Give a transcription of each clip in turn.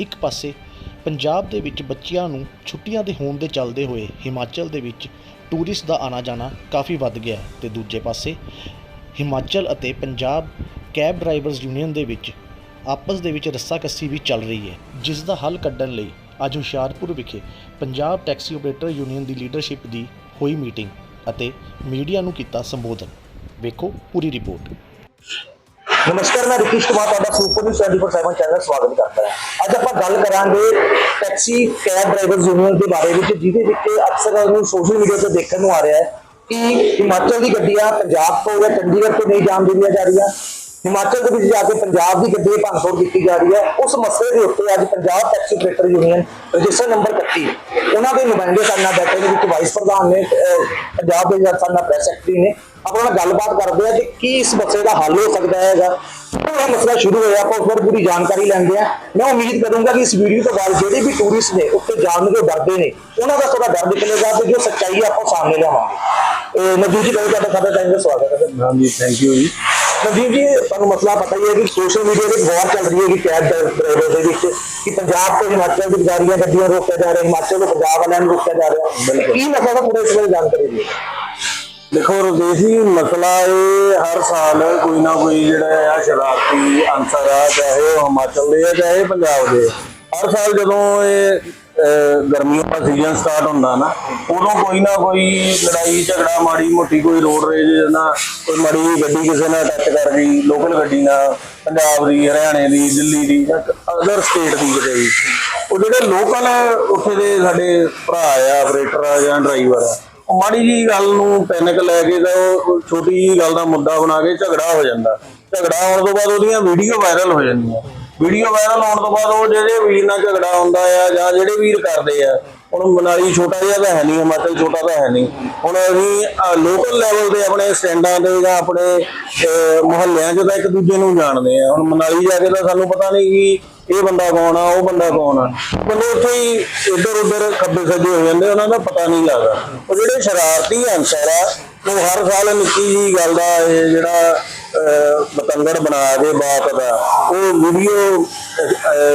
ਇੱਕ ਪਾਸੇ ਪੰਜਾਬ ਦੇ ਵਿੱਚ ਬੱਚਿਆਂ ਨੂੰ ਛੁੱਟੀਆਂ ਦੇ ਹੋਣ ਦੇ ਚੱਲਦੇ ਹੋਏ ਹਿਮਾਚਲ ਦੇ ਵਿੱਚ ਟੂਰਿਸਟ ਦਾ ਆਣਾ ਜਾਣਾ ਕਾਫੀ ਵੱਧ ਗਿਆ ਹੈ ਤੇ ਦੂਜੇ ਪਾਸੇ ਹਿਮਾਚਲ ਅਤੇ ਪੰਜਾਬ ਕੈਬ ਡਰਾਈਵਰਜ਼ ਯੂਨੀਅਨ ਦੇ ਵਿੱਚ ਆਪਸ ਦੇ ਵਿੱਚ ਰੱਸਾਕੱਸੀ ਵੀ ਚੱਲ ਰਹੀ ਹੈ, ਜਿਸ ਦਾ ਹੱਲ ਕੱਢਣ ਲਈ ਅੱਜ ਹੁਸ਼ਿਆਰਪੁਰ ਵਿਖੇ ਪੰਜਾਬ ਟੈਕਸੀ ਆਪਰੇਟਰ ਯੂਨੀਅਨ ਦੀ ਲੀਡਰਸ਼ਿਪ ਦੀ ਹੋਈ ਮੀਟਿੰਗ ਅਤੇ ਮੀਡੀਆ ਨੂੰ ਕੀਤਾ ਸੰਬੋਧਨ। ਵੇਖੋ ਪੂਰੀ ਰਿਪੋਰਟ। ਨਮਸਕਾਰ, ਮੈਂ ਰਿਤਿਸ਼ ਕੁਮਾਰ, ਤੁਹਾਡਾ ਸੁਪਰ ਨਿਊਜ਼ 24/7 ਚੈਨਲ ਸਵਾਗਤ ਕਰਦਾ ਹਾਂ। ਅੱਜ ਆਪਾਂ ਗੱਲ ਕਰਾਂਗੇ ਟੈਕਸੀ ਕੈਬ ਡਰਾਈਵਰਜ਼ ਯੂਨੀਅਨ ਦੇ ਬਾਰੇ ਵਿੱਚ, ਜਿਹਦੇ ਵਿੱਚ ਅਕਸਰ ਨੂੰ ਸੋਸ਼ਲ ਮੀਡੀਆ ਤੇ ਦੇਖਣ ਨੂੰ ਆ ਰਿਹਾ ਹੈ ਕਿ ਹਿਮਾਚਲ ਦੀ ਗੱਡੀਆਂ ਪੰਜਾਬ ਤੋਂ ਜਾਂ ਚੰਡੀਗੜ੍ਹ ਤੋਂ ਨਹੀਂ ਜਾਣ ਦਿੱਤੀਆਂ ਜਾ ਰਹੀਆਂ। ਹਿਮਾਚਲ ਦੇ ਵਿੱਚ ਜਾ ਕੇ ਪੰਜਾਬ ਦੀ ਗੱਡੀ ਭੰਨਤੋੜ ਕੀਤੀ ਜਾ ਰਹੀ ਹੈ। ਉਸ ਮਸਲੇ ਦੇ ਉੱਤੇ ਅੱਜ Punjab taxi operator union register number 31 ਉਹਨਾਂ ਦੇ ਨੁਮਾਇੰਦੇ ਸਾਡੇ ਨਾਲ ਬੈਠੇ ਨੇ, ਵਿੱਚ ਵਾਈਸ ਪ੍ਰਧਾਨ ਨੇ ਪੰਜਾਬ ਦੇ ਸਾਡੇ ਨਾਲ ਪ੍ਰੈਸ ਸੈਕਟਰੀ ਨੇ। ਆਪਾਂ ਨਾਲ ਗੱਲਬਾਤ ਕਰਦੇ ਆ ਕਿ ਕੀ ਇਸ ਮਸਲੇ ਦਾ ਹੱਲ ਹੋ ਸਕਦਾ ਹੈਗਾ। ਇਹ ਮਸਲਾ ਸ਼ੁਰੂ ਹੋਇਆ, ਆਪਾਂ ਉਸ ਬਾਰੇ ਪੂਰੀ ਜਾਣਕਾਰੀ ਲੈਂਦੇ ਆ ਮੈਂ ਉਮੀਦ ਕਰੂੰਗਾ ਕਿ ਇਸ ਵੀਡੀਓ ਤੋਂ ਬਾਅਦ ਜਿਹੜੇ ਵੀ ਟੂਰਿਸਟ ਨੇ ਉੱਤੇ ਜਾਣ ਨੂੰ ਜੋ ਡਰਦੇ ਨੇ, ਉਹਨਾਂ ਦਾ ਥੋੜਾ ਡਰ ਨਿਕਲੇਗਾ ਤੇ ਜੋ ਸੱਚਾਈ ਆਪਾਂ ਸਾਹਮਣੇ ਲਿਆਵਾਂਗੇ। ਨਜੀਬ ਜੀ ਤੁਹਾਡਾ ਸਾਡੇ ਟਾਈਮ ਦਾ ਸਵਾਗਤ ਹੈ। ਹਾਂਜੀ ਥੈਂਕ ਯੂ ਜੀ। ਨਦੀਪ ਜੀ ਤੁਹਾਨੂੰ ਮਸਲਾ ਪਤਾ ਹੀ ਹੈ ਕਿ ਸੋਸ਼ਲ ਮੀਡੀਆ ਤੇ ਬਹੁਤ ਚੱਲ ਰਹੀ ਹੈ ਕਿ ਕੈਬ ਡਰਾਈਵਰ ਦੇ ਵਿੱਚ ਕਿ ਪੰਜਾਬ ਤੋਂ ਹਿਮਾਚਲ ਦੀ ਜਾਰੀਆਂ ਗੱਡੀਆਂ ਰੋਕਿਆ ਜਾ ਰਿਹਾ ਹਿਮਾਚਲ ਤੋਂ ਪੰਜਾਬ ਵਾਲਿਆਂ ਨੂੰ ਰੋਕਿਆ ਜਾ ਰਿਹਾ। ਕੀ ਮਸਲਾ ਦਾ ਪੂਰੇ ਇਸ ਬਾਰੇ ਜਾਣਕਾਰੀ ਦਿਓ ਦੇਖੋ ਰਜੇਸ਼ ਜੀ ਮਸਲਾ ਇਹ ਹਰ ਸਾਲ ਕੋਈ ਨਾ ਕੋਈ ਜਿਹੜਾ ਆ ਸ਼ਰਾਰਤੀ ਅੰਸਰ ਆ ਚਾਹੇ ਉਹ ਹਿਮਾਚਲ ਦੇ ਆ ਚਾਹੇ ਪੰਜਾਬ ਦੇ। ਹਰ ਸਾਲ ਜਦੋਂ ਇਹ ਗਰਮੀਆਂ ਦਾ ਸੀਜ਼ਨ ਸਟਾਰਟ ਹੁੰਦਾ ਨਾ, ਉਦੋਂ ਕੋਈ ਨਾ ਕੋਈ ਲੜਾਈ, ਝਗੜਾ, ਮਾੜੀ ਮੋਟੀ ਕੋਈ ਰੋਡ ਰੇਜ ਨਾ ਕੋਈ ਮਾੜੀ ਜਿਹੀ ਗੱਡੀ ਕਿਸੇ ਨਾਲ ਟੱਚ ਕਰ ਗਈ ਲੋਕਲ ਗੱਡੀ ਨਾਲ, ਪੰਜਾਬ ਦੀ, ਹਰਿਆਣੇ ਦੀ, ਦਿੱਲੀ ਦੀ ਜਾਂ ਅਦਰ ਸਟੇਟ ਦੀ ਕਿਤੇ ਵੀ। ਉਹ ਜਿਹੜੇ ਲੋਕਲ ਉੱਥੇ ਦੇ ਸਾਡੇ ਭਰਾ ਆ ਆਪਰੇਟਰ ਆ ਜਾਂ ਡਰਾਈਵਰ ਆ, ਉਹ ਮਾੜੀ ਜੀ ਗੱਲ ਨੂੰ ਪੈਨਿਕ ਲੈ ਕੇ ਤਾਂ ਉਹ ਛੋਟੀ ਜੀ ਗੱਲ ਦਾ ਮੁੱਦਾ ਬਣਾ ਕੇ ਝਗੜਾ ਹੋ ਜਾਂਦਾ। ਝਗੜਾ ਹੋਣ ਤੋਂ ਬਾਅਦ ਉਹਦੀਆਂ ਵੀਡੀਓ ਵਾਇਰਲ ਹੋ ਜਾਂਦੀਆਂ। ਵੀਡੀਓ ਵਾਇਰਲ ਹੋਣ ਤੋਂ ਬਾਅਦ ਉਹ ਜਿਹੜੇ ਵੀਰ ਨਾਲ ਝਗੜਾ ਹੁੰਦਾ ਆ ਜਾਂ ਜਿਹੜੇ ਵੀਰ ਕਰਦੇ ਆ, ਹੁਣ ਮਨਾਲੀ ਛੋਟਾ ਜਿਹਾ ਤਾਂ ਹੈ ਨਹੀਂ, ਹਿਮਾਚਲ ਛੋਟਾ ਤਾਂ ਹੈ ਨਹੀਂ। ਹੁਣ ਅਸੀਂ ਲੋਕਲ ਲੈਵਲ ਤੇ ਆਪਣੇ ਸਟੈਂਡਾਂ ਤੇ ਜਾਂ ਆਪਣੇ ਮੁਹੱਲਿਆਂ 'ਚ ਤਾਂ ਇੱਕ ਦੂਜੇ ਨੂੰ ਜਾਣਦੇ ਆ। ਹੁਣ ਮਨਾਲੀ ਜਾ ਕੇ ਤਾਂ ਸਾਨੂੰ ਪਤਾ ਨਹੀਂ ਕਿ ਇਹ ਬੰਦਾ ਕੌਣ ਆ, ਉਹ ਬੰਦਾ ਕੌਣ ਆ। ਬੰਦੇ ਉੱਥੇ ਹੀ ਇੱਧਰ ਉੱਧਰ ਖੱਬੇ ਸੱਜੇ ਹੋ ਜਾਂਦੇ ਉਹਨਾਂ ਦਾ ਪਤਾ ਨਹੀਂ ਲੱਗਦਾ। ਉਹ ਜਿਹੜੇ ਸ਼ਰਾਰਤੀ ਅੰਸਰ ਆ, ਉਹ ਹਰ ਸਾਲ ਨਿੱਕੀ ਜੀ ਗੱਲ ਦਾ ਇਹ ਜਿਹੜਾ ਅਹ, ਬਣਾ ਕੇ ਬਾਪ ਦਾ। ਉਹ ਵੀਡੀਓ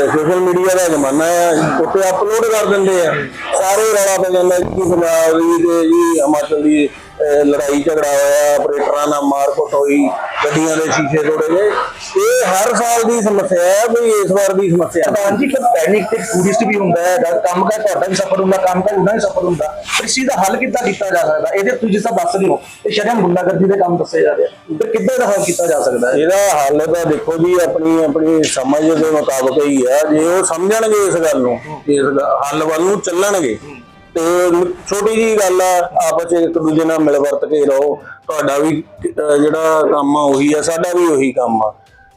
ਸੋਸ਼ਲ ਮੀਡੀਆ ਦਾ ਜ਼ਮਾਨਾ ਆ ਉੱਤੇ ਅਪਲੋਡ ਕਰ ਦਿੰਦੇ ਆ। ਸਾਰੇ ਰੌਲਾ ਪੈ ਜਾਂਦਾ ਕਿ ਪੰਜਾਬ ਦੀ ਤੇ ਜੀ ਹਿਮਾਚਲ ਦੀ। ਲੜਾਈ ਝਗੜਾ ਹੋਇਆ ਆਪਰੇਟਰਾਂ ਨਾਲ ਮਾਰਕੁੱਟ ਹੋਈ ਗੱਡੀਆਂ ਦੇ ਸ਼ੀਸ਼ੇ ਤੋੜੇ ਗਏ। ਇਹ ਹਰ ਸਾਲ ਦੀ ਸਮੱਸਿਆ ਹੈ ਕੋਈ ਇਸ ਵਾਰ ਦੀ ਸਮੱਸਿਆ। ਨਹੀਂ ਪ੍ਰਧਾਨ ਜੀ ਫਿਰ ਪੈਨਿਕ ਤੇ ਟੂਰਿਸਟ ਵੀ ਹੁੰਦਾ ਹੈ ਕੰਮ ਕਰ ਤੁਹਾਡਾ ਵੀ ਸਫਰ ਹੁੰਦਾ ਕੰਮ ਕਰ ਉਹਨਾਂ ਵੀ ਸਫਰ ਹੁੰਦਾ। ਪਰ ਇਸ ਦਾ ਹੱਲ ਕਿੱਦਾਂ ਕੀਤਾ ਜਾ ਸਕਦਾ? ਇਹਦੇ ਤੁਸੀਂ ਜਿਸ ਦੱਸ ਰਹੇ ਹੋ। ਇਹ ਸ਼ਰਮ ਗੁੰਡਾਗਰਦੀ ਦੇ ਕੰਮ ਦੱਸੇ ਜਾ ਰਹੇ ਫਿਰ ਕਿੱਦਾਂ ਦਾ ਹੱਲ ਕੀਤਾ ਜਾ ਸਕਦਾ ਹੈ? ਇਹਦਾ ਹੱਲ ਤਾਂ ਦੇਖੋ ਜੀ ਆਪਣੀ ਆਪਣੀ ਸਮਝ ਦੇ ਮੁਤਾਬਕ ਹੀ ਆ ਜੇ ਉਹ ਸਮਝਣਗੇ ਇਸ ਗੱਲ ਨੂੰ ਇਸ ਹੱਲ ਵੱਲ ਨੂੰ ਚੱਲਣਗੇ ਤੇ ਛੋਟੀ ਜੀ ਗੱਲ ਆ ਆਪਸ ਚ ਇੱਕ ਦੂਜੇ ਨਾਲ ਮਿਲ ਵਰਤ ਕੇ ਰਹੋ। ਤੁਹਾਡਾ ਵੀ ਅਹ, ਜਿਹੜਾ ਕੰਮ ਆ ਉਹੀ ਆ ਸਾਡਾ ਵੀ ਉਹੀ ਕੰਮ ਆ।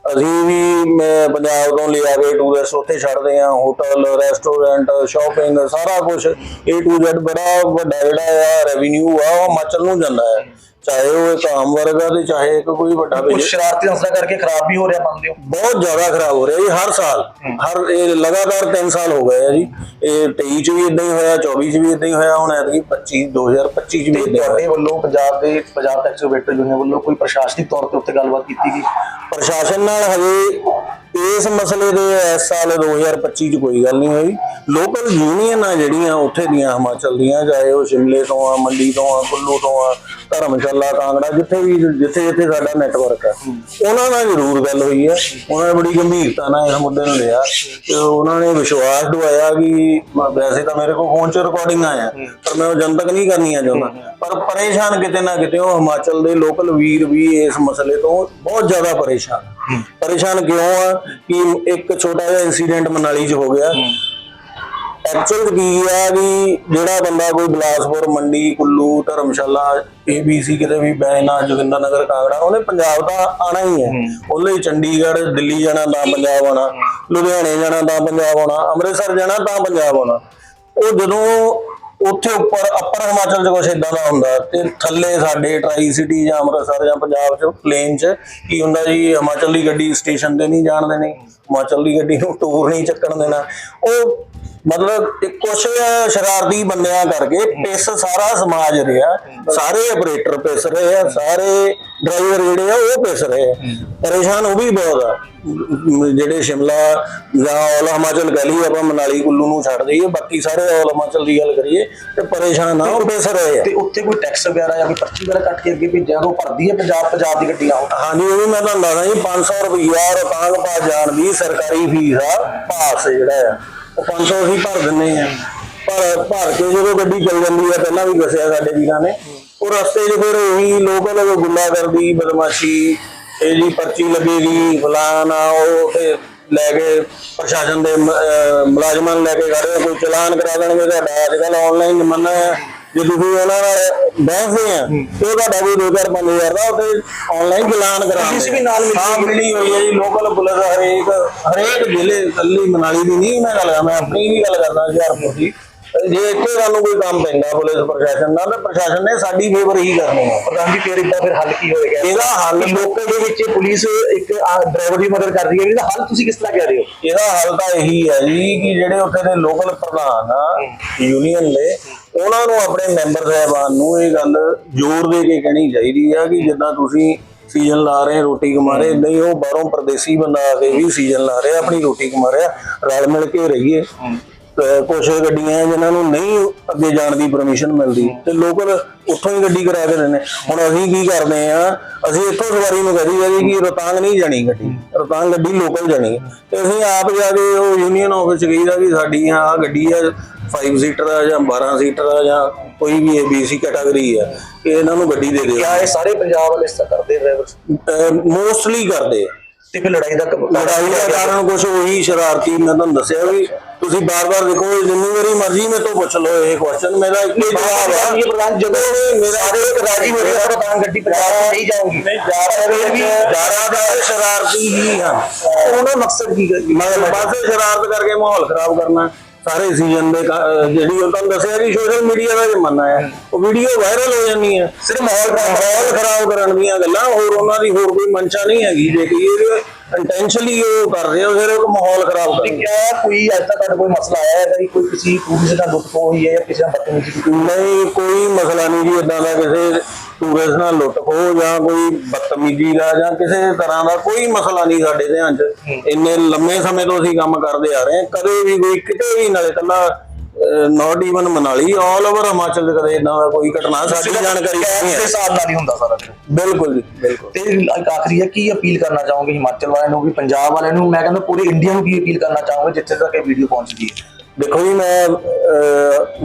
ਅਸੀਂ ਵੀ ਮੈਂ ਪੰਜਾਬ ਤੋਂ ਲਿਆ ਕੇ ਟੂਰਿਸਟ ਉੱਥੇ ਛੱਡਦੇ ਆ ਹੋਟਲ ਰੈਸਟੋਰੈਂਟ ਸ਼ਾਪਿੰਗ ਸਾਰਾ ਕੁਝ A to Z ਬੜਾ ਵੱਡਾ ਜਿਹੜਾ ਆ ਰੈਵਨਿਊ ਆ ਉਹ ਹਿਮਾਚਲ ਨੂੰ ਜਾਂਦਾ ਹੈ ਚਾਹੇ ਉਹ ਇੱਕ ਆਮ ਵਰਗ ਆ ਤੇ ਚਾਹੇ ਇੱਕ ਕੋਈ ਵੱਡਾ ਕੁਝ ਸ਼ਰਾਰਤੀ ਅੰਸਰਾਂ ਕਰਕੇ ਖਰਾਬ ਵੀ ਹੋ ਰਿਹਾ ਮੰਨਦੇ ਹੋ? ਬਹੁਤ ਜ਼ਿਆਦਾ ਖਰਾਬ ਹੋ ਰਿਹਾ ਜੀ ਹਰ ਸਾਲ। ਹਰ ਇਹ ਲਗਾਤਾਰ 3 ਸਾਲ ਹੋ ਗਏ ਆ ਜੀ। ਇਹ 23 ਚ ਵੀ ਇਦਾਂ ਹੀ ਹੋਇਆ 24 ਚ ਵੀ ਇਦਾਂ ਹੀ ਹੋਇਆ ਹੁਣ ਐਤਕੀ 25 2025 ਚ ਵੀ ਇਦਾਂ ਤੁਹਾਡੇ ਵੱਲੋਂ ਪੰਜਾਬ ਦੇ ਪੰਜਾਬ ਟੈਕਸੀ ਆਪਰੇਟਰ ਯੂਨੀਅਨ ਵੱਲੋਂ ਕੋਈ ਪ੍ਰਸ਼ਾਸਨਿਕ ਤੌਰ ਤੇ ਉੱਤੇ ਗੱਲਬਾਤ ਕੀਤੀ ਗਈ? ਪ੍ਰਸ਼ਾਸਨ ਨਾਲ ਹਜੇ ਇਸ ਮਸਲੇ ਦੇ ਇਸ ਸਾਲ 2025 ਚ ਕੋਈ ਗੱਲ ਨਹੀਂ ਹੋਈ। ਲੋਕਲ ਯੂਨੀਅਨਾਂ ਜਿਹੜੀਆਂ, ਉੱਥੇ ਦੀਆਂ ਹਿਮਾਚਲ ਦੀਆਂ ਚਾਹੇ ਉਹ ਸ਼ਿਮਲੇ ਤੋਂ ਆ, ਮੰਡੀ ਤੋਂ ਆ, ਕੁੱਲੂ ਤੋਂ ਆ, ਧਰਮਸ਼ਾਲਾ, ਕਾਂਗੜਾ, ਜਿੱਥੇ ਵੀ, ਜਿੱਥੇ ਜਿੱਥੇ ਸਾਡਾ ਨੈਟਵਰਕ ਆ। ਉਹਨਾਂ ਨਾਲ ਜ਼ਰੂਰ ਗੱਲ ਹੋਈ ਹੈ ਉਹਨਾਂ ਨੇ ਬੜੀ ਗੰਭੀਰਤਾ ਨਾਲ ਇਸ ਮੁੱਦੇ ਨੂੰ ਲਿਆ। ਤੇ ਉਹਨਾਂ ਨੇ ਵਿਸ਼ਵਾਸ ਦਵਾਇਆ ਕਿ ਵੈਸੇ ਤਾਂ ਮੇਰੇ ਕੋਲ ਫੋਨ 'ਚ ਰਿਕਾਰਡਿੰਗ ਆ ਪਰ ਮੈਂ ਉਹ ਜਨਤਕ ਨਹੀਂ ਕਰਨੀਆਂ ਚਾਹੁੰਦਾ। ਪਰ ਪਰੇਸ਼ਾਨ ਕਿਤੇ ਨਾ ਕਿਤੇ ਉਹ ਹਿਮਾਚਲ ਦੇ ਲੋਕਲ ਵੀਰ ਵੀ ਇਸ ਮਸਲੇ ਤੋਂ ਬਹੁਤ ਜ਼ਿਆਦਾ ਪਰੇਸ਼ਾਨ ਪਰੇਸ਼ਾਨ ਕਿਉਂ ਆ ਕਿ ਇੱਕ ਛੋਟਾ ਜਿਹਾ ਇਨਸੀਡੈਂਟ ਮਨਾਲੀ 'ਚ ਹੋ ਗਿਆ। ਐਕਚੁਅਲ ਕੀ ਆ ਵੀ ਜਿਹੜਾ ਬੰਦਾ ਕੋਈ ਬਿਲਾਸਪੁਰ ਮੰਡੀ ਕੁੱਲੂ ਧਰਮਸ਼ਾਲਾ ਏਬੀਸੀ ਕਿਤੇ ਵੀ ਬੈਨਾ ਜੋਗਿੰਦਰ ਨਗਰ ਕਾਂਗੜਾ ਉਹਨੇ ਪੰਜਾਬ ਦਾ ਆਣਾ ਹੀ ਹੈ। ਉਹਲੇ ਚੰਡੀਗੜ੍ਹ ਦਿੱਲੀ ਜਾਣਾ ਤਾਂ ਪੰਜਾਬ ਆਉਣਾ। ਲੁਧਿਆਣੇ ਜਾਣਾ ਤਾਂ ਪੰਜਾਬ ਆਉਣਾ। ਅੰਮ੍ਰਿਤਸਰ ਜਾਣਾ ਤਾਂ ਪੰਜਾਬ ਆਉਣਾ। ਉਹ ਜਦੋਂ ਉੱਥੇ ਉੱਪਰ ਅੱਪਰ ਹਿਮਾਚਲ ਚ ਕੁਛ ਇਦਾਂ ਦਾ ਹੁੰਦਾ ਤੇ ਥੱਲੇ ਸਾਡੇ ਟਰਾਈ ਸਿਟੀ ਜਾਂ ਅੰਮ੍ਰਿਤਸਰ ਜਾਂ ਪੰਜਾਬ ਚ ਪਲੇਨ ਚ ਕੀ ਹੁੰਦਾ ਜੀ, ਹਿਮਾਚਲ ਦੀ ਗੱਡੀ ਸਟੇਸ਼ਨ ਤੇ ਨਹੀਂ ਜਾਣ ਦੇਣੀ, ਹਿਮਾਚਲ ਦੀ ਗੱਡੀ ਨੂੰ ਟੂਰ ਨਹੀਂ ਚੱਕਣ ਦੇਣਾ। ਉਹ ਮਤਲਬ ਇੱਕ ਕੁਛ ਸ਼ਰਾਰਤੀ ਬੰਦਿਆਂ ਕਰਕੇ ਪਿਸ ਸਾਰਾ ਸਮਾਜ ਰਿਹਾ ਸਾਰੇ ਆਪਰੇਟਰ ਪਿਸ ਰਹੇ ਆ ਸਾਰੇ ਡਰਾਈਵਰ ਜਿਹੜੇ ਆ ਉਹ ਪਿਸ ਰਹੇ ਆ। ਪਰੇਸ਼ਾਨ ਉਹ ਵੀ ਬਹੁਤ ਆ। ਜਿਹੜੇ ਸ਼ਿਮਲਾ ਜਾਂ ਔਲ ਹਿਮਾਚਲ ਲਈਏ ਆਪਾਂ ਮਨਾਲੀ ਕੁੱਲੂ ਨੂੰ ਛੱਡ ਦਈਏ ਬਾਕੀ ਸਾਰੇ ਔਲ ਹਿਮਾਚਲ ਦੀ ਗੱਲ ਕਰੀਏ ਤੇ ਪਰੇਸ਼ਾਨ ਆ ਉਹ ਪਿਸ ਰਹੇ ਆ। ਤੇ ਉੱਥੇ ਕੋਈ ਟੈਕਸ ਵਗੈਰਾ ਜਾਂ ਕੋਈ ਪਰਚੀ ਵਗੈਰਾ ਕੱਟ ਕੇ ਅੱਗੇ ਭੇਜਿਆ ਉਹ ਭਰਦੀ ਹੈ ਪੰਜਾਬ ਪੰਜਾਬ ਦੀ ਗੱਡੀਆਂ ਉਹ ਹਾਂਜੀ ਉਹ ਵੀ ਮੈਂ ਤੁਹਾਨੂੰ ਦੱਸਦਾ ਜੀ 500 ਰੁਪਈਆ ਰੋਤਾਂਗ ਪਾ ਜਾਣ ਦੀ ਸਰਕਾਰੀ ਫੀਸ ਆ ਪਾਸ ਜਿਹੜਾ ਆ। ਉਹ 500 ਅਸੀਂ ਭਰ ਦਿੰਨੇ ਆ ਪਰ ਭਰ ਕੇ ਜਦੋਂ ਗੱਡੀ ਚੱਲ ਜਾਂਦੀ ਆ, ਪਹਿਲਾਂ ਵੀ ਦੱਸਿਆ ਸਾਡੇ ਵੀਰਾਂ ਨੇ। ਉਹ ਰਸਤੇ 'ਚ ਫਿਰ ਉਹੀ ਲੋਕਲ ਗੁੰਡਾਗਰਦੀ, ਬਦਮਾਸ਼ੀ, ਇਹ ਜੀ ਪਰਚੀ ਲੱਗੇਗੀ ਫਲਾਨਾ ਉਹ ਤੇ ਲੈ ਕੇ ਪ੍ਰਸ਼ਾਸਨ ਦੇ ਮੁਲਾਜ਼ਮਾਂ ਨੂੰ ਲੈ ਕੇ ਖੜੇ ਕੋਈ ਚਲਾਨ ਕਰਾ ਦੇਣਗੇ ਤੁਹਾਡਾ ਅੱਜ ਕੱਲ ਆਨਲਾਈਨ ਜ਼ਮਾਨਾ ਹੈ ਜੇ ਤੁਸੀਂ ਉਹਨਾਂ ਨਾਲ ਬਹਿਸਦੇ ਆ ਤੇ ਤੁਹਾਡਾ ਕੋਈ 2000 5000 ਦਾ ਉੱਤੇ ਆਨਲਾਈਨ ਚਲਾਨ ਕਰਾ ਪੁਲਿਸ ਵੀ ਨਾਲ ਮਿਲੀ ਹੋਈ ਹੈ ਜੀ ਲੋਕਲ ਪੁਲਿਸ ਹਰੇਕ ਹਰੇਕ ਜ਼ਿਲ੍ਹੇ ਕੱਲੀ ਮਨਾਲੀ ਦੀ ਨਹੀਂ ਮੈਂ ਗੱਲ ਕਰਦਾ ਮੈਂ ਆਪਣੀ ਵੀ ਗੱਲ ਕਰਦਾ ਹੁਸ਼ਿਆਰਪੁਰ ਦੀ। ਜੇ ਇੱਥੇ ਸਾਨੂੰ ਕੋਈ ਕੰਮ ਪੈਂਦਾ ਪੁਲਿਸ ਪ੍ਰਸ਼ਾਸਨ ਨਾਲ ਤਾਂ ਪ੍ਰਸ਼ਾਸਨ ਨੇ ਸਾਡੀ ਫੇਵਰ ਹੀ ਕਰਨੀ ਹੈ। ਪ੍ਰਧਾਨ ਜੀ ਫਿਰ ਇਦਾਂ ਫਿਰ ਹੱਲ ਕੀ ਹੋਏਗਾ? ਇਹਦਾ ਹੱਲ ਲੋਕਲ ਦੇ ਵਿੱਚ ਪੁਲਿਸ ਇੱਕ ਡਰਾਈਵਰ ਦੀ ਮਦਦ ਕਰ ਰਹੀ ਹੈ ਇਹਦਾ ਹੱਲ ਤੁਸੀਂ ਕਿਸ ਤਰ੍ਹਾਂ ਕਹਿ ਰਹੇ ਹੋ? ਇਹਦਾ ਹੱਲ ਤਾਂ ਇਹੀ ਹੈ ਜੀ ਕਿ ਜਿਹੜੇ ਉੱਥੇ ਦੇ ਲੋਕਲ ਪ੍ਰਧਾਨ ਆ ਯੂਨੀਅਨ ਦੇ ਉਹਨਾਂ ਨੂੰ ਆਪਣੇ ਮੈਂਬਰ ਸਾਹਿਬਾਨ ਨੂੰ ਇਹ ਗੱਲ ਜ਼ੋਰ ਦੇ ਕੇ ਕਹਿਣੀ ਚਾਹੀਦੀ ਆ ਕਿ ਜਿੱਦਾਂ ਤੁਸੀਂ ਸੀਜ਼ਨ ਲਾ ਰਹੇ ਰੋਟੀ ਕਮਾ ਰਹੇ ਨਹੀਂ ਉਹ ਬਾਹਰੋਂ ਪਰਦੇਸੀ ਬੰਦਾ ਆ ਕੇ ਵੀ ਸੀਜ਼ਨ ਲਾ ਰਿਹਾ ਆਪਣੀ ਰੋਟੀ ਕਮਾ ਰਿਹਾ ਰਲ ਮਿਲ ਕੇ ਰਹੀਏ। ਕੁਛ ਗੱਡੀਆਂ ਜਿਨ੍ਹਾਂ ਨੂੰ ਨਹੀਂ ਅੱਗੇ ਜਾਣ ਦੀ ਪਰਮਿਸ਼ਨ ਮਿਲਦੀ ਤੇ ਲੋਕਲ ਉੱਥੋਂ ਹੀ ਗੱਡੀ ਕਰਾ ਕੇ ਦਿੰਦੇ। ਹੁਣ ਅਸੀਂ ਕੀ ਕਰਦੇ ਆ ਅਸੀਂ ਇੱਥੋਂ ਸਵਾਰੀ ਨੂੰ ਕਹਦੀ ਆ ਕਿ ਰੋਤਾਂਗ ਨਹੀਂ ਜਾਣੀ ਗੱਡੀ ਰੋਤਾਂਗ ਗੱਡੀ ਲੋਕਲ ਜਾਣੀ। ਤੇ ਅਸੀਂ ਆਪ ਜਾ ਕੇ ਉਹ ਯੂਨੀਅਨ ਆਫਿਸ ਗਈਦਾ ਵੀ ਸਾਡੀ ਆ ਗੱਡੀ ਆ 5 ਸੀਟਰ ਆ ਜਾਂ 12 ਸੀਟਰ ਆ ਜਾਂ ਕੋਈ ਵੀ ਏਬੀਸੀ ਕੈਟਾਗਰੀ ਆ ਕਿ ਇਹਨਾਂ ਨੂੰ ਗੱਡੀ ਦੇ ਦਿਓ। ਕਿਆ ਇਹ ਸਾਰੇ ਪੰਜਾਬ ਵਾਲੇ ਇਸ ਤਰ੍ਹਾਂ ਕਰਦੇ ਡਰਾਈਵਰ ਮੋਸਟਲੀ ਕਰਦੇ ਤੇ ਫਿਰ ਲੜਾਈ ਦਾ ਲੜਾਈ ਦਾ ਕਾਰਨ ਕੁਝ ਉਹੀ ਸ਼ਰਾਰਤੀ ਮੈਂ ਤੁਹਾਨੂੰ ਦੱਸਿਆ ਵੀ ਤੁਸੀਂ ਬਾਰ-ਬਾਰ ਦੇਖੋ ਜਿੰਨੀ ਵਾਰੀ ਮਰਜ਼ੀ ਮੇਰੇ ਤੋਂ ਪੁੱਛ ਲਓ ਇਹ ਕੁਐਸਚਨ ਮੇਰਾ ਇੱਕੋ ਹੀ ਜਵਾਬ ਆ। ਇਹ ਪ੍ਰਧਾਨ ਜਦੋਂ ਮੇਰਾ ਇੱਕ ਰਾਜੀ ਹੋ ਗਿਆ ਪ੍ਰਧਾਨ ਗੱਡੀ ਤੋਂ ਨਹੀਂ ਜਾਊਗੀ। ਨਹੀਂ ਵੀ ਜ਼ਿਆਦਾਤਰ ਸ਼ਰਾਰਤੀ ਹੀ ਹਨ ਉਹਨਾਂ ਮਕਸਦ ਕੀ ਬਸ ਸ਼ਰਾਰਤ ਕਰਕੇ ਮਾਹੌਲ ਖਰਾਬ ਕਰਨਾ। ਸਾਰੇ ਸੀਜ਼ਨ ਦੇ ਜਿਹੜੀ ਉਹ ਤੁਹਾਨੂੰ ਦੱਸਿਆ ਕਿ ਸੋਸ਼ਲ ਮੀਡੀਆ ਦਾ ਜ਼ਮਾਨਾ ਹੈ ਉਹ ਵੀਡੀਓ ਵਾਇਰਲ ਹੋ ਜਾਂਦੀ ਹੈ ਸਿਰਫ ਮਾਹੌਲ ਮਾਹੌਲ ਖਰਾਬ ਕਰਨ ਦੀਆਂ ਗੱਲਾਂ ਹੋਰ ਉਹਨਾਂ ਦੀ ਹੋਰ ਕੋਈ ਮਨਸ਼ਾ ਨਹੀਂ ਹੈਗੀ। ਜੇ ਕਿ ਇਹ ਇੰਟੈਂਸ਼ਨਲੀ ਉਹ ਕਰ ਰਹੇ ਹੋ ਫਿਰ ਉਹ ਮਾਹੌਲ ਖਰਾਬ ਕਰ ਕਿਆ ਕੋਈ ਅੱਜ ਤੱਕ ਕੋਈ ਮਸਲਾ ਆਇਆ ਹੈ ਕਿ ਕੋਈ ਕਿਸੇ ਪੁਲਿਸ ਨਾਲ ਲੁੱਟ ਖੋਹ ਹੋਈ ਹੈ ਜਾਂ ਕਿਸੇ ਨਾਲ ਬਦਤਮੀਜ਼ੀ ਕੀਤੀ ਨਹੀਂ ਕੋਈ ਮਸਲਾ ਨਹੀਂ ਜੀ ਇਦਾਂ ਦਾ ਕਿਸੇ ਟੂਰਿਸਟ ਨਾਲ ਲੁੱਟ ਖੋਹ ਜਾਂ ਕੋਈ ਬਦਤਮੀਜ਼ੀ ਦਾ ਜਾਂ ਕਿਸੇ ਤਰ੍ਹਾਂ ਦਾ ਕੋਈ ਮਸਲਾ ਨਹੀਂ ਸਾਡੇ ਧਿਆਨ 'ਚ। ਇੰਨੇ ਲੰਮੇ ਸਮੇਂ ਤੋਂ ਅਸੀਂ ਕੰਮ ਕਰਦੇ ਆ ਰਹੇ ਹਾਂ। ਕਦੇ ਵੀ ਕੋਈ ਕਿਤੇ ਵੀ ਨਾਲੇ ਕੱਲਾ not even Manali all over Himachal 'ਚ ਕਦੇ ਇਦਾਂ ਦਾ ਕੋਈ ਘਟਨਾ ਸਾਡੀ ਜਾਣਕਾਰੀ ਨਹੀਂ ਦੇ ਹੈ ਹਿਸਾਬ ਨਾਲ ਹੀ ਹੁੰਦਾ ਸਾਰਾ ਕੁਝ ਬਿਲਕੁਲ ਜੀ। ਬਿਲਕੁਲ। ਤੇ ਇੱਕ ਆਖਰੀ ਹੈ ਕੀ ਅਪੀਲ ਕਰਨਾ ਚਾਹੋਗੇ ਹਿਮਾਚਲ ਵਾਲਿਆਂ ਨੂੰ ਵੀ ਪੰਜਾਬ ਵਾਲਿਆਂ ਨੂੰ? ਮੈਂ ਕਹਿੰਦਾ ਪੂਰੇ ਇੰਡੀਆ ਨੂੰ ਕੀ ਅਪੀਲ ਕਰਨਾ ਚਾਹੋਗੇ ਜਿੱਥੇ ਤੱਕ ਇਹ ਵੀਡੀਓ ਪਹੁੰਚਦੀ ਹੈ? ਦੇਖੋ ਜੀ ਮੈਂ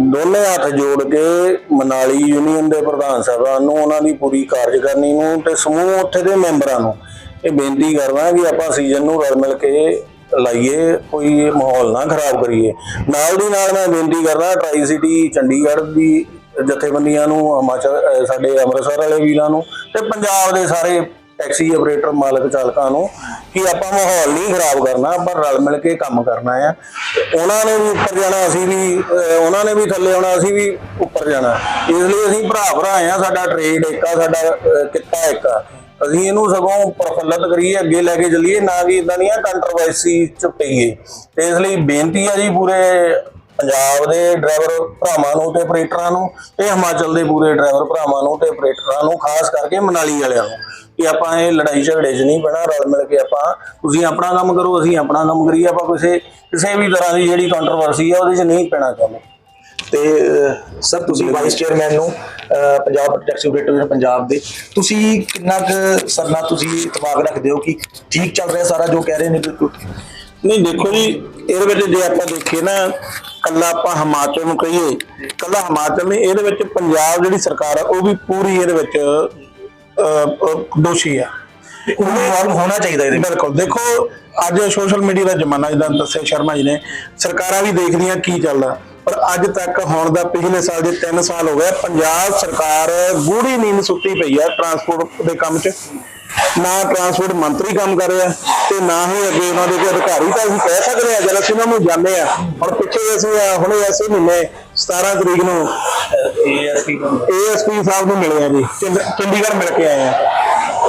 ਦੋਨੇ ਹੱਥ ਜੋੜ ਕੇ ਮਨਾਲੀ ਯੂਨੀਅਨ ਦੇ ਪ੍ਰਧਾਨ ਸਾਹਿਬਾਨ ਨੂੰ ਉਹਨਾਂ ਦੀ ਪੂਰੀ ਕਾਰਜਕਾਰਨੀ ਨੂੰ ਤੇ ਸਮੂਹ ਉੱਥੇ ਦੇ ਮੈਂਬਰਾਂ ਨੂੰ ਇਹ ਬੇਨਤੀ ਕਰਦਾ ਕਿ ਆਪਾਂ ਸੀਜ਼ਨ ਨੂੰ ਰਲ ਮਿਲ ਕੇ ਲਾਈਏ ਕੋਈ ਮਾਹੌਲ ਨਾ ਖਰਾਬ ਕਰੀਏ। ਨਾਲ ਦੀ ਨਾਲ ਮੈਂ ਬੇਨਤੀ ਕਰਦਾ ਟਰਾਈ ਸਿਟੀ ਚੰਡੀਗੜ੍ਹ ਦੀ ਜਥੇਬੰਦੀਆਂ ਨੂੰ ਹਿਮਾਚਲ ਸਾਡੇ ਅੰਮ੍ਰਿਤਸਰ ਵਾਲੇ ਵੀਰਾਂ ਨੂੰ ਤੇ ਪੰਜਾਬ ਦੇ ਸਾਰੇ ਟੈਕਸੀ ਆਪਰੇਟਰ ਮਾਲਕ ਚਾਲਕਾਂ ਨੂੰ ਕਿ ਆਪਾਂ ਮਾਹੌਲ ਨਹੀਂ ਖਰਾਬ ਕਰਨਾ ਆਪਾਂ ਰਲ ਮਿਲ ਕੇ ਕੰਮ ਕਰਨਾ ਆ। ਉਹਨਾਂ ਨੇ ਵੀ ਉੱਪਰ ਜਾਣਾ ਅਸੀਂ ਵੀ ਅਹ, ਉਹਨਾਂ ਨੇ ਵੀ ਥੱਲੇ ਆਉਣਾ ਅਸੀਂ ਵੀ ਉੱਪਰ ਜਾਣਾ। ਇਸ ਲਈ ਅਸੀਂ ਭਰਾ ਭਰਾ ਆ ਸਾਡਾ ਟ੍ਰੇਡ ਇੱਕ ਆ ਸਾਡਾ ਕਿੱਤਾ ਇੱਕ ਆ। ਅਸੀਂ ਇਹਨੂੰ ਸਗੋਂ ਪ੍ਰਫੁੱਲਤ ਕਰੀਏ, ਅੱਗੇ ਲੈ ਕੇ ਚੱਲੀਏ, ਨਾ ਕਿ ਇਦਾਂ ਦੀਆਂ ਕੰਟਰੋਵਰਸੀ ਚ ਪਈਏ ਤੇ ਇਸ ਲਈ ਬੇਨਤੀ ਆ ਜੀ ਪੂਰੇ ਪੰਜਾਬ ਦੇ ਡਰਾਈਵਰ ਭਰਾਵਾਂ ਨੂੰ ਤੇ ਆਪਰੇਟਰਾਂ ਨੂੰ ਤੇ ਹਿਮਾਚਲ ਦੇ ਪੂਰੇ ਡਰਾਈਵਰ ਭਰਾਵਾਂ ਨੂੰ ਤੇ ਆਪਰੇਟਰਾਂ ਨੂੰ, ਖਾਸ ਕਰਕੇ ਮਨਾਲੀ ਵਾਲਿਆਂ ਨੂੰ ਕਿ ਆਪਾਂ ਇਹ ਲੜਾਈ ਝਗੜੇ 'ਚ ਨਹੀਂ ਪੈਣਾ ਰਲ ਮਿਲ ਕੇ ਆਪਾਂ ਤੁਸੀਂ ਆਪਣਾ ਕੰਮ ਕਰੋ, ਅਸੀਂ ਆਪਣਾ ਕੰਮ ਕਰੀਏ, ਆਪਾਂ ਕਿਸੇ ਕਿਸੇ ਵੀ ਤਰ੍ਹਾਂ ਦੀ ਜਿਹੜੀ ਕੰਟਰੋਵਰਸੀ ਆ ਉਹਦੇ 'ਚ ਨਹੀਂ ਪੈਣਾ ਚਾਹੁੰਦੇ। ਤੇ ਸਰ ਤੁਸੀਂ ਵਾਈਸ ਚੇਅਰਮੈਨ ਨੂੰ ਪੰਜਾਬ ਟੈਕਸੀ ਆਪਰੇਟਰ ਪੰਜਾਬ ਦੇ ਤੁਸੀਂ ਕਿੰਨਾ ਕੁ ਸਰਨਾ ਤੁਸੀਂ ਇਤਫਾਕ ਰੱਖਦੇ ਹੋ ਕਿ ਠੀਕ ਚੱਲ ਰਿਹਾ ਸਾਰਾ ਜੋ ਕਹਿ ਰਹੇ ਨੇ ਬਿਲਕੁਲ? ਨਹੀਂ ਦੇਖੋ ਜੀ ਇਹਦੇ ਵਿੱਚ ਜੇ ਆਪਾਂ ਦੇਖੀਏ ਨਾ ਕੱਲਾ ਆਪਾਂ ਹਿਮਾਚਲ ਨੂੰ ਕਹੀਏ ਕੱਲਾ ਹਿਮਾਚਲ ਨਹੀਂ ਇਹਦੇ ਵਿੱਚ ਪੰਜਾਬ ਜਿਹੜੀ ਸਰਕਾਰ ਆ ਉਹ ਵੀ ਪੂਰੀ ਇਹਦੇ ਵਿੱਚ ਦੋਸ਼ੀ ਆ। ਇਨਵੋਲਵ ਹੋਣਾ ਚਾਹੀਦਾ ਇਹਦੇ ਬਿਲਕੁਲ ਦੇਖੋ ਅੱਜ ਸੋਸ਼ਲ ਮੀਡੀਆ ਦਾ ਜ਼ਮਾਨਾ ਜਿੱਦਾਂ ਦੱਸਿਆ ਸ਼ਰਮਾ ਜੀ ਨੇ ਸਰਕਾਰਾਂ ਵੀ ਦੇਖਦੀਆਂ ਕੀ ਚੱਲਦਾ। ਪਰ ਅੱਜ ਤੱਕ ਹੁਣ ਦਾ ਪਿਛਲੇ ਸਾਲ ਦੇ 3 ਸਾਲ ਹੋ ਗਏ, ਪੰਜਾਬ ਸਰਕਾਰ ਗੂੜੀ ਨੀਂਦ ਸੁੱਤੀ ਪਈ ਹੈ ਟਰਾਂਸਪੋਰਟ ਦੇ ਕੰਮ 'ਚ। ਨਾ ਟਰਾਂਸਪੋਰਟ ਮੰਤਰੀ ਕੰਮ ਕਰ ਰਿਹਾ ਤੇ ਨਾ ਹੀ ਅੱਗੇ ਉਹਨਾਂ ਦੇ ਕੋਈ ਅਧਿਕਾਰੀ ਤਾਂ ਅਸੀਂ ਕਹਿ ਸਕਦੇ ਹਾਂ, ਜਦ ਅਸੀਂ ਉਹਨਾਂ ਨੂੰ ਜਾਣਦੇ ਆ ਹੁਣ ਪਿੱਛੇ ਅਸੀਂ, ਹੁਣੇ ਐਸੇ ਮਹੀਨੇ 17 ਤਰੀਕ ਨੂੰ ਏਐਸਪੀ ਏਐਸਪੀ ਸਾਹਿਬ ਨੂੰ ਮਿਲੇ ਆ ਜੀ ਚੰਡੀਗੜ੍ਹ ਮਿਲ ਕੇ ਆਏ ਆ।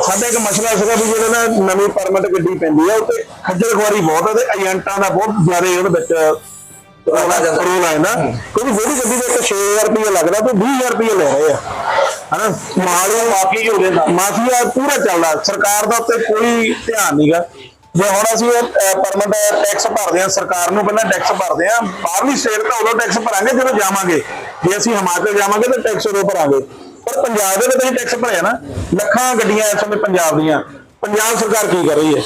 ਸਾਡਾ ਇੱਕ ਮਸਲਾ ਸੀਗਾ ਵੀ ਜਿਹੜਾ ਨਾ ਨਵੀਂ ਪਰਮਿਟ ਗੱਡੀ ਪੈਂਦੀ ਆ ਉੱਤੇ ਖੱਜਲ ਖੁਆਰੀ ਬਹੁਤ ਆ ਤੇ ਏਜੰਟਾਂ ਦਾ ਬਹੁਤ ਜ਼ਿਆਦਾ ਉਹਦੇ ਵਿੱਚ ਰੋਲ ਆ ਨਾ। ਕਿਉਂਕਿ ਜਿਹੜੀ ਗੱਡੀ ਦੇ ਉੱਤੇ 6000 ਰੁਪਏ ਲੱਗਦਾ ਤੇ 20000 ਰੁਪਏ ਲੈ ਰਹੇ ਆ। ਹਨਾ? ਮਾਲੀ ਮਾਫੀ ਹੋ ਗਿਆ ਮਾਫੀਆ ਪੂਰਾ ਚੱਲਦਾ। ਸਰਕਾਰ ਦਾ ਉੱਤੇ ਕੋਈ ਧਿਆਨ ਨਹੀਂਗਾ ਜੇ ਹੁਣ ਅਸੀਂ ਪਰਮਨੈਂਟ ਟੈਕਸ ਭਰਦੇ ਆ ਸਰਕਾਰ ਨੂੰ ਪਹਿਲਾਂ ਟੈਕਸ ਭਰਦੇ ਆ ਬਾਹਰਲੀ ਸਟੇਟ ਤਾਂ ਉਦੋਂ ਟੈਕਸ ਭਰਾਂਗੇ, ਜਦੋਂ ਜਾਵਾਂਗੇ। ਜੇ ਅਸੀਂ ਹਿਮਾਚਲ ਜਾਵਾਂਗੇ, ਤਾਂ ਟੈਕਸ ਉਦੋਂ ਭਰਾਂਗੇ। ਪਰ ਪੰਜਾਬ ਦੇ ਵਿੱਚ ਅਸੀਂ ਟੈਕਸ ਭਰਿਆ ਨਾ। ਲੱਖਾਂ ਗੱਡੀਆਂ ਇਸ ਸਮੇਂ ਪੰਜਾਬ ਦੀਆਂ। ਪੰਜਾਬ ਸਰਕਾਰ ਕੀ ਕਰ ਰਹੀ ਹੈ?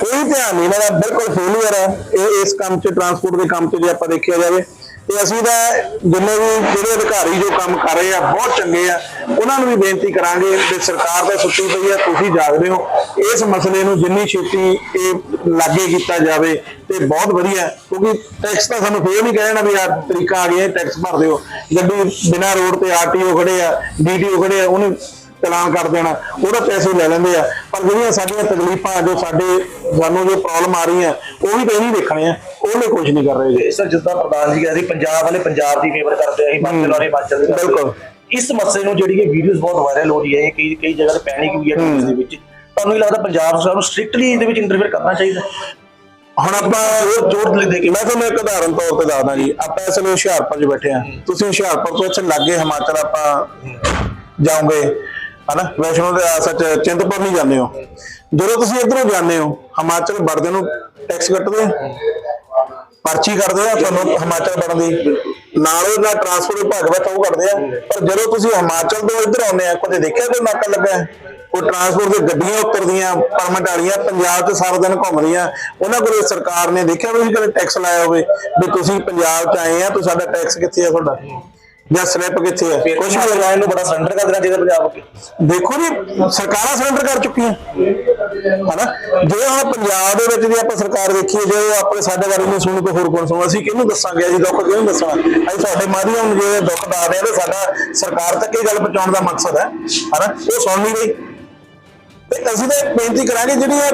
ਕੋਈ ਧਿਆਨ ਨਹੀਂ, ਇਹਨਾਂ ਦਾ ਬਿਲਕੁਲ ਫੇਲਿਅਰ ਹੈ। ਇਹ ਇਸ ਕੰਮ 'ਚ ਟਰਾਂਸਪੋਰਟ ਦੇ ਕੰਮ 'ਚ ਜੇ ਆਪਾਂ ਦੇਖਿਆ ਜਾਵੇ, ਤੇ ਅਸੀਂ ਤਾਂ ਜਿੰਨੇ ਵੀ ਜਿਹੜੇ ਅਧਿਕਾਰੀ ਜੋ ਕੰਮ ਕਰ ਰਹੇ ਆ, ਬਹੁਤ ਚੰਗੇ ਆ, ਉਹਨਾਂ ਨੂੰ ਵੀ ਬੇਨਤੀ ਕਰਾਂਗੇ ਕਿ ਸਰਕਾਰ ਤਾਂ ਸੁੱਤੀ ਪਈ ਆ, ਤੁਸੀਂ ਜਾਗਦੇ ਹੋ। ਇਸ ਮਸਲੇ ਨੂੰ ਜਿੰਨੀ ਛੇਤੀ ਇਹ ਲਾਗੇ ਕੀਤਾ ਜਾਵੇ, ਤੇ ਬਹੁਤ ਵਧੀਆ, ਕਿਉਂਕਿ ਟੈਕਸ ਤਾਂ ਸਾਨੂੰ ਫੇਰ ਨਹੀਂ ਕਹਿਣਾ ਵੀ ਆ ਤਰੀਕਾ ਆ ਗਿਆ ਟੈਕਸ ਭਰ ਦਿਓ। ਗੱਡੀ ਬਿਨਾਂ ਰੋਡ ਤੇ ਆਰਟੀਓ ਖੜੇ ਆ ਡੀਟੀਓ ਖੜੇ ਆ, ਉਹਨੇ ਚਲਾਨ ਕਰ ਦੇਣਾ ਉਹਦਾ ਪੈਸੇ ਲੈ ਲੈਂਦੇ ਆ। ਪਰ ਜਿਹੜੀਆਂ ਸਾਡੀਆਂ ਤਕਲੀਫਾਂ ਜੋ ਸਾਡੇ ਸਾਨੂੰ ਜੋ ਪ੍ਰੋਬਲਮ ਆ ਰਹੀਆਂ ਉਹ ਵੀ ਤਾਂ ਨਹੀਂ ਦੇਖਣੇ ਆ। ਉਹਨੇ ਕੁਝ ਨਹੀਂ ਕਰ ਰਹੇ ਜੀ। ਸਰ ਜਿੱਦਾਂ ਪ੍ਰਧਾਨ ਜੀ ਕਹਿੰਦੇ ਪੰਜਾਬ ਵਾਲੇ ਪੰਜਾਬ ਦੀ ਫੇਵਰ ਕਰਦੇ ਆ ਵਾਲੇ ਹਿਮਾਚਲ ਦੀ ਕਰਦੇ ਆ। ਬਿਲਕੁਲ। ਇਸ ਮਸਲੇ ਨੂੰ ਜਿਹੜੀ ਇਹ ਵੀਡੀਓਜ਼ ਬਹੁਤ ਵਾਇਰਲ ਹੋ ਰਹੀ ਹੈ ਕਈ ਕਈ ਜਗ੍ਹਾ ਤੇ ਪੈਨਿਕ ਵੀ ਹੈ news ਦੇ ਵਿੱਚ। ਤੁਹਾਨੂੰ ਇਹ ਲੱਗਦਾ ਪੰਜਾਬ ਸਰਕਾਰ ਨੂੰ ਸਟ੍ਰਿਕਟਲੀ ਇਹਦੇ ਵਿੱਚ ਇੰਟਰਫੇਅਰ ਕਰਨਾ ਚਾਹੀਦਾ? ਹੁਣ ਆਪਾਂ ਉਹ ਜ਼ੋਰ ਲੈ ਦੇ ਕੇ ਮੈਂ ਤੁਹਾਨੂੰ ਇੱਕ ਉਦਾਹਰਨ ਤੌਰ ਤੇ ਦੱਸਦਾ ਜੀ। ਆਪਾਂ ਇਸ ਵੇਲੇ ਹੁਸ਼ਿਆਰਪੁਰ 'ਚ ਬੈਠੇ ਆ ਤੁਸੀਂ ਹੁਸ਼ਿਆਰਪੁਰ ਤੋਂ ਇੱਥੇ ਲੱਗੇ ਹਿਮਾਚਲ ਆਪਾਂ ਜਾਓਗੇ। ਹਨਾ? ਵੈਸ਼ਨੋ ਦੇ ਸੱਚ ਚਿੰਤਪੁਰਨੀ ਜਾਂਦੇ ਹੋ। ਜਦੋਂ ਤੁਸੀਂ ਇਧਰੋਂ ਜਾਂਦੇ ਹੋ, ਹਿਮਾਚਲ ਵੜਦੇ ਨੂੰ ਟੈਕਸ ਕੱਟਦੇ ਪਰਚੀ ਕਰਦੇ ਆ ਤੁਹਾਨੂੰ ਹਿਮਾਚਲ ਵੜਨ ਦੀ? ਨਾਲ ਉਹਦਾ ਟਰਾਂਸਪੋਰਟ ਵਿਭਾਗ ਵਿੱਚ ਉਹ ਕਰਦੇ ਆ। ਪਰ ਜਦੋਂ ਤੁਸੀਂ ਹਿਮਾਚਲ ਤੋਂ ਇੱਧਰ ਆਉਂਦੇ ਆ ਕਦੇ ਦੇਖਿਆ ਕੋਈ ਨਾਕਾ ਲੱਗਾ ਹੈ? ਉਹ ਟਰਾਂਸਪੋਰਟ ਦੇ ਗੱਡੀਆਂ ਉਤਰਦੀਆਂ ਪਰਮਿਟ ਵਾਲੀਆਂ, ਪੰਜਾਬ 'ਚ ਸਾਰਾ ਦਿਨ ਘੁੰਮਦੀਆਂ। ਉਹਨਾਂ ਕੋਲ ਸਰਕਾਰ ਨੇ ਦੇਖਿਆ ਵੀ ਕਦੇ ਟੈਕਸ ਲਾਇਆ ਹੋਵੇ? ਵੀ ਤੁਸੀਂ ਪੰਜਾਬ 'ਚ ਆਏ ਆ, ਤਾਂ ਸਾਡਾ ਟੈਕਸ ਕਿੱਥੇ ਆ ਤੁਹਾਡਾ? ਜਾਂ ਸਲਿੱਪ ਕਿੱਥੇ ਆ? ਕੁਝ ਵੀ ਲਗਾਇਆ ਇਹਨੂੰ ਬੜਾ ਸਰੈਂਡਰ ਕਰ ਦੇਣਾ ਚਾਹੀਦਾ ਪੰਜਾਬ ਅੱਗੇ। ਦੇਖੋ ਜੀ ਸਰਕਾਰਾਂ ਸਰੈਂਡਰ ਕਰ ਚੁੱਕੀਆਂ। ਹਨਾ? ਜੇ ਹੁਣ ਪੰਜਾਬ ਦੇ ਵਿੱਚ ਜੇ ਆਪਾਂ ਸਰਕਾਰ ਦੇਖੀਏ ਜੇ ਉਹ ਆਪਣੇ ਸਾਡੇ ਬਾਰੇ ਨਹੀਂ ਸੁਣੂ ਤਾਂ ਹੋਰ ਕੌਣ ਸੁਣੂ ਅਸੀਂ ਕਿਹਨੂੰ ਦੱਸਾਂਗੇ? ਅਸੀਂ ਦੁੱਖ ਕਿਹਨੂੰ ਦੱਸਣਾ ਅਸੀਂ ਤੁਹਾਡੇ ਮਾਧਿਅਮ ਨੂੰ ਜੇ ਦੁੱਖ ਦੱਸਦੇ ਆ ਤਾਂ ਸਾਡਾ ਸਰਕਾਰ ਤੱਕ ਇਹ ਗੱਲ ਪਹੁੰਚਾਉਣ ਦਾ ਮਕਸਦ ਹੈ। ਹਨਾ? ਉਹ ਸੁਣ ਨਹੀਂ ਰਹੀ। ਤੇ ਅਸੀਂ ਤਾਂ ਬੇਨਤੀ ਕਰਾਂਗੇ ਜਿਹੜੀਆਂ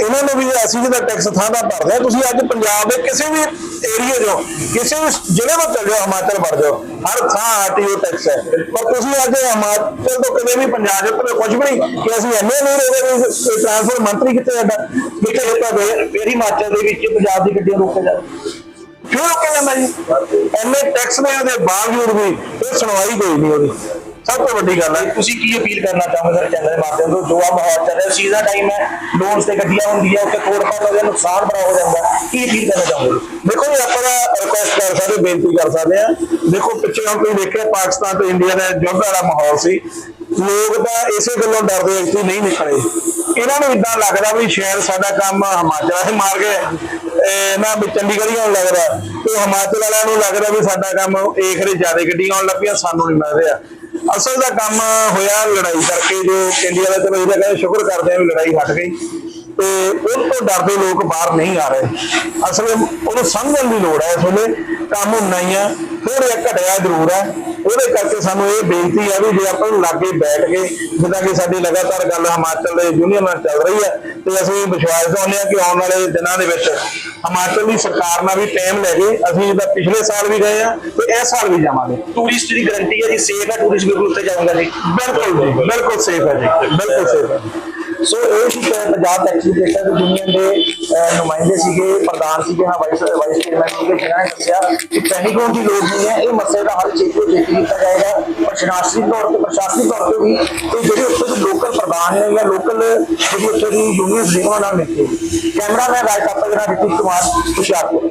ਇਹਨਾਂ ਨੂੰ ਵੀ ਅਸੀਂ ਜਿਹਦਾ ਟੈਕਸ ਥਾਂ ਦਾ ਭਰਦੇ ਆ ਤੁਸੀਂ ਅੱਜ ਪੰਜਾਬ ਦੇ ਕਿਸੇ ਵੀ ਏਰੀਆ ਜੋ ਕਿਸੇ ਵੀ ਜ਼ਿਲ੍ਹੇ ਵਿੱਚ ਚੱਲ ਜਾਓ, ਹਿਮਾਚਲ ਵੜ ਜਾਓ, ਹਰ ਥਾਂ ਆਰਟੀਓ ਟੈਕਸ ਹੈ। ਪਰ ਤੁਸੀਂ ਅੱਜ ਹਿਮਾਚਲ ਤੋਂ ਕਦੇ ਵੀ ਪੰਜਾਬ ਦੇ ਉੱਤੇ ਕੁਝ ਵੀ ਕਿ ਅਸੀਂ ਐਨੇ ਨਹੀਂ ਰਹੇ ਵੀ ਟ੍ਰਾਂਸਪੋਰਟ ਮੰਤਰੀ ਕਿੱਥੇ ਸਾਡਾ? ਕਿੱਥੇ ਦਿੱਤਾ ਦੇ ਫਿਰ ਹਿਮਾਚਲ ਦੇ ਵਿੱਚ ਪੰਜਾਬ ਦੀ ਗੱਡੀਆਂ ਰੋਕੇ ਜਾ ਕਿਉਂ ਰੋਕਿਆ ਜਾਂਦਾ ਜੀ? ਐਨੇ ਟੈਕਸ ਦੇਣ ਦੇ ਬਾਵਜੂਦ ਵੀ, ਇਹ ਸੁਣਵਾਈ ਕੋਈ ਨਹੀਂ ਉਹਦੀ। ਸਭ ਤੋਂ ਵੱਡੀ ਗੱਲ ਹੈ। ਤੁਸੀਂ ਕੀ ਅਪੀਲ ਕਰਨਾ ਚਾਹੋਗੇ ਸਰ ਚੈਨਲ ਦੇ ਮਾਧਿਅਮ ਤੋਂ? ਜੋ ਆ ਮਾਹੌਲ ਚੱਲ ਰਿਹਾ ਸੀਜ਼ਨ ਟਾਈਮ ਹੈ ਲੋਨਸ ਤੇ ਗੱਡੀਆਂ ਹੁੰਦੀਆਂ ਉੱਥੇ ਕੋੜ ਹੋ ਜਾਂਦਾ ਨੁਕਸਾਨ ਬੜਾ ਹੋ ਜਾਂਦਾ। ਕੀ ਅਪੀਲ ਕਰਨਾ ਚਾਹੋਗੇ? ਦੇਖੋ ਜੀ ਆਪਾਂ ਰਿਕੁਐਸਟ ਕਰ ਸਕਦੇ ਬੇਨਤੀ ਕਰ ਸਕਦੇ ਆ ਦੇਖੋ ਪਿੱਛੇ ਹੁਣ ਤੁਸੀਂ ਦੇਖਿਆ ਪਾਕਿਸਤਾਨ ਤੇ ਇੰਡੀਆ ਦਾ ਯੁੱਧ ਵਾਲਾ ਮਾਹੌਲ ਸੀ। ਲੋਕ ਤਾਂ ਇਸੇ ਗੱਲੋਂ ਡਰਦੇ ਕਿ ਨਹੀਂ ਨਿਕਲੇ। ਇਹਨਾਂ ਨੂੰ ਇਦਾਂ ਲੱਗਦਾ ਵੀ ਸ਼ਾਇਦ ਸਾਡਾ ਕੰਮ ਹਿਮਾਚਲ ਵਾਲੇ ਮਾਰ ਗਏ। ਨਾ ਵੀ ਚੰਡੀਗੜ੍ਹ ਹੀ ਆਉਣ ਲੱਗਦਾ ਤੇ ਹਿਮਾਚਲ ਵਾਲਿਆਂ ਨੂੰ ਲੱਗਦਾ ਵੀ ਸਾਡਾ ਕੰਮ ਇਹ ਖਰੇ ਜ਼ਿਆਦਾ ਗੱਡੀਆਂ ਆਉਣ ਲੱਗ ਪਈਆਂ ਸਾਨੂੰ ਨਹੀਂ ਮਿਲ ਰਿਹਾ। ਅਸਲ ਦਾ ਕੰਮ ਹੋਇਆ ਲੜਾਈ ਕਰਕੇ, ਜੋ ਇੰਡੀਆ ਦਾ ਚਲੋ ਇਹਦਾ ਕਹਿੰਦੇ ਸ਼ੁਕਰ ਕਰਦੇ ਆ ਵੀ ਲੜਾਈ ਹਟ ਗਈ ਤੇ ਉਹ ਤੋਂ ਡਰਦੇ ਲੋਕ ਬਾਹਰ ਨਹੀਂ ਆ ਰਹੇ। ਅਸਲ ਉਹਨੂੰ ਸਮਝਣ ਦੀ ਲੋੜ ਹੈ ਇਸ ਵੇਲੇ। ਕੰਮ ਹੁੰਦਾ ਹੀ ਆ। ਥੋੜਾ ਘਟਿਆ ਜ਼ਰੂਰ ਹੈ। ਉਹਦੇ ਕਰਕੇ ਸਾਨੂੰ ਇਹ ਬੇਨਤੀ ਹੈ ਵੀ ਜੇ ਆਪਾਂ ਨੂੰ ਲਾਗੇ ਬੈਠ ਕੇ ਜਿੱਦਾਂ ਕਿ ਸਾਡੀ ਲਗਾਤਾਰ ਗੱਲ ਹਿਮਾਚਲ ਦੇ ਯੂਨੀਅਨ ਨਾਲ ਚੱਲ ਰਹੀ ਹੈ ਤੇ ਅਸੀਂ ਵਿਸ਼ਵਾਸ ਦਿਵਾਉਂਦੇ ਹਾਂ ਕਿ ਆਉਣ ਵਾਲੇ ਦਿਨਾਂ ਦੇ ਵਿੱਚ ਹਿਮਾਚਲ ਦੀ ਸਰਕਾਰ ਨਾਲ ਵੀ ਟਾਈਮ ਲੈ ਕੇ ਅਸੀਂ ਜਿੱਦਾਂ ਪਿਛਲੇ ਸਾਲ ਵੀ ਗਏ ਆ ਤੇ ਇਸ ਸਾਲ ਵੀ ਜਾਵਾਂਗੇ। ਟੂਰਿਸਟ ਦੀ ਗਾਰੰਟੀ ਹੈ ਜੀ ਸੇਫ ਹੈ ਟੂਰਿਸਟ ਬਿਲਕੁਲ ਉੱਤੇ ਜਾਊਗਾ ਜੀ। ਬਿਲਕੁਲ ਜੀ ਬਿਲਕੁਲ ਸੇਫ ਹੈ ਜੀ ਬਿਲਕੁਲ ਸੇਫ ਹੈ ਸੋ ਇਹ ਸੀ ਪੰਜਾਬ ਟੈਕਸੀ ਪਲੇਟਰ ਯੂਨੀਅਨ ਦੇ ਨੁਮਾਇੰਦੇ ਸੀਗੇ, ਪ੍ਰਧਾਨ ਸੀਗੇ, ਹਾਂ ਵਾਈਸ ਵਾਈਸ ਚੇਅਰਮੈਨ ਸੀਗੇ, ਜਿਨ੍ਹਾਂ ਨੇ ਦੱਸਿਆ ਕਿ ਪੈਨਿਕ ਹੋਣ ਦੀ ਲੋੜ ਨਹੀਂ ਹੈ। ਇਹ ਮਸਲੇ ਦਾ ਹੱਲ ਛੇਤੀ ਛੇਤੀ ਕੀਤਾ ਜਾਏਗਾ। ਪ੍ਰਸ਼ਾਸਨਿਕ ਤੌਰ ਤੇ, ਪ੍ਰਸ਼ਾਸਨਿਕ ਤੌਰ ਤੇ ਵੀ ਤੇ ਜਿਹੜੇ ਉੱਥੇ ਦੇ ਲੋਕਲ ਪ੍ਰਧਾਨ ਨੇ ਜਾਂ ਲੋਕਲ ਜਿਹੜੀ ਉੱਥੇ ਦੀ ਯੂਨੀਅਨ ਸੀ ਨਾਲ ਮਿਲ ਕੇ। ਕੈਮਰਾਮੈਨ ਰਾਜ ਕਾਪਾ ਦੇ ਨਾਲ ਰਿਤਿਕ ਕੁਮਾਰ, ਹੁਸ਼ਿਆਰਪੁਰ।